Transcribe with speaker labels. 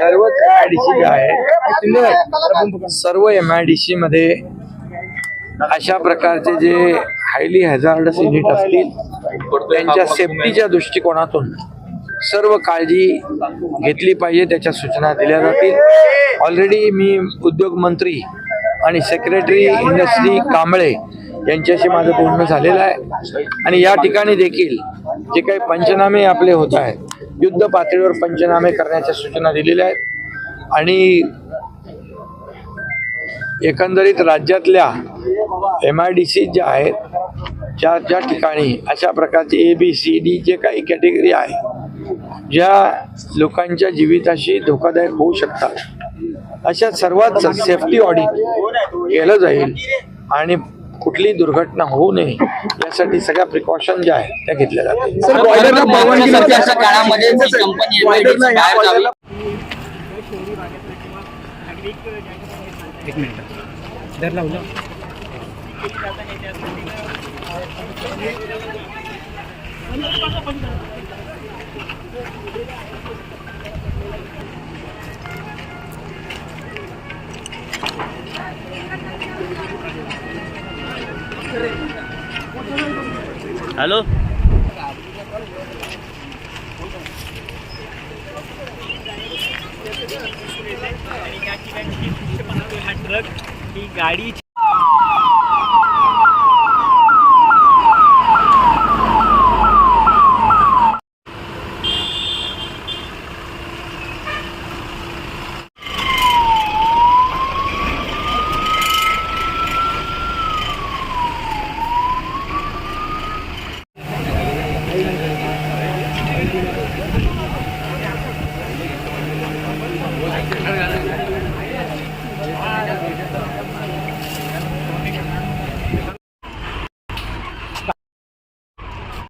Speaker 1: सर्वच M I D C जे आहे. सर्व एम आय डी सी मध्ये अशा प्रकारचे जे हायली हॅझार्डस युनिट असतील त्यांच्या सेफ्टीच्या दृष्टिकोनातून सर्व काळजी घेतली पाहिजे त्याच्या सूचना दिल्या जातील. ऑलरेडी मी उद्योग मंत्री आणि सेक्रेटरी इंडस्ट्री कांबळे यांच्याशी माझं बोलणं झालेलं आहे. आणि या ठिकाणी देखील जे काही पंचनामे आपले होत आहेत युद्ध पातळीवर पंचनामे करण्याच्या सूचना दिलेल्या आहेत. आणि एकंदरीत राज्यातल्या एम आय डी सी ज्या आहेत ज्या ज्या ठिकाणी अशा प्रकारचे A B C D J काही कॅटेगरी आहे ज्या लोकांच्या जीविताशी धोकादायक होऊ शकतात. अशा सर्वात सेफ्टी ऑडिट केलं जाईल आणि कुठली दुर्घटना होऊ नये यासाठी सगळ्या प्रिकॉशन ज्या आहेत त्या घेतल्या
Speaker 2: नव्हती. अशा
Speaker 3: हॅलो?
Speaker 4: आणि या ठिकाणी हा ट्रक. ही गाडी thank Amen.